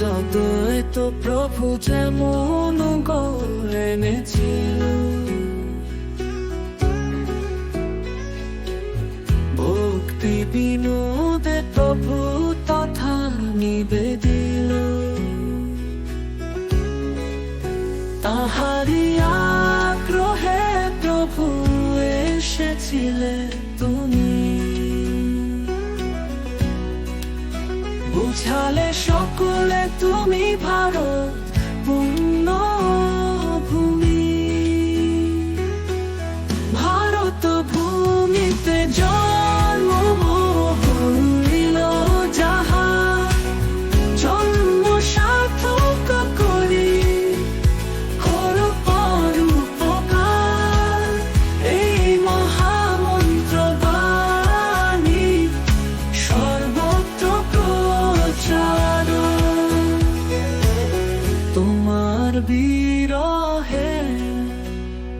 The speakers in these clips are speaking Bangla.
ততই তো প্রভু যেমন এনেছিল ভক্তি বিনোদে প্রভু তথা নিবেদিল। তাহারি আগ্রহে প্রভু এসেছিলে তুমি। বুঝালে সকলে তুমি ভারত পূর্ণ ভূমি। ভারত ভূমিতে জন্ম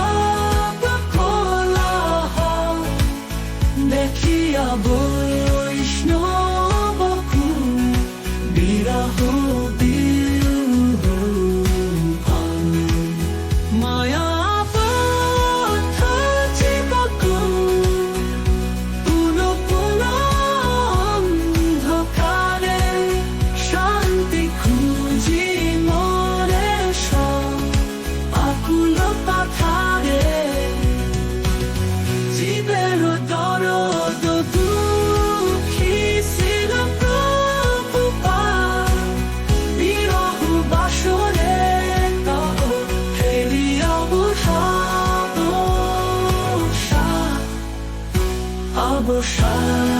বিনা সব খোলা অবসাদ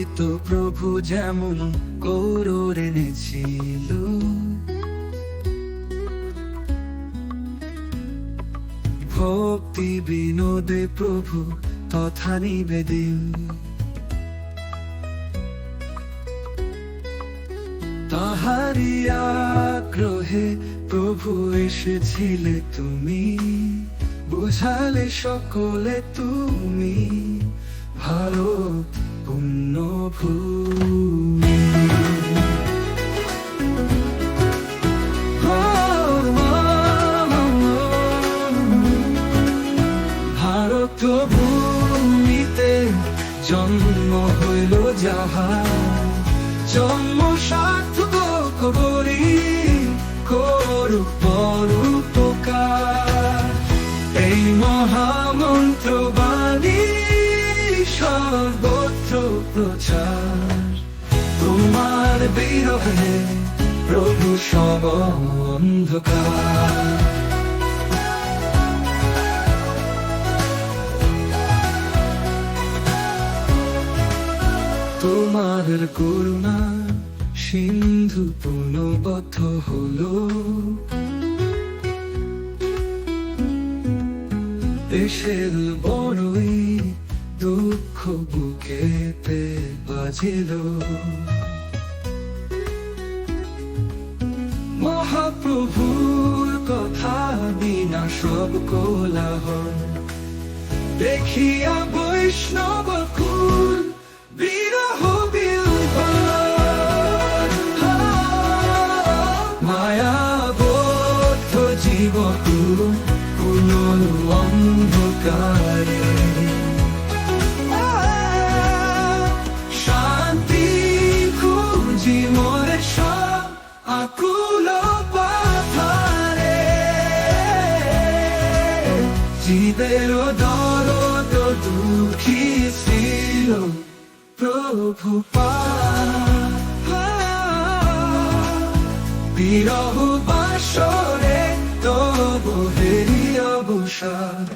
অদ্বৈত প্রভু যেমন গৌরর এনেছিল। ভক্তি বিনোদে প্রভু তথা নিবেদিল তাহারি আগ্রহে প্রভু এসেছিলে তুমি। বুঝালে সকলে তুমি। ভালো ভারত জন্ম হইল যাহা। জন্ম বিরহে প্রভু সব অন্ধকার তোমার করুণা সিন্ধু পুনবদ্ধ হলো। দেশের বড়ই দুঃখ বুকেতে বাজিল। মহাপ্রভুর কথা বিনা সব কোলাহল। দেখিয়া বৈষ্ণব কুল প্রভু বিরহ বাসরে তবু হেরি অবসাদ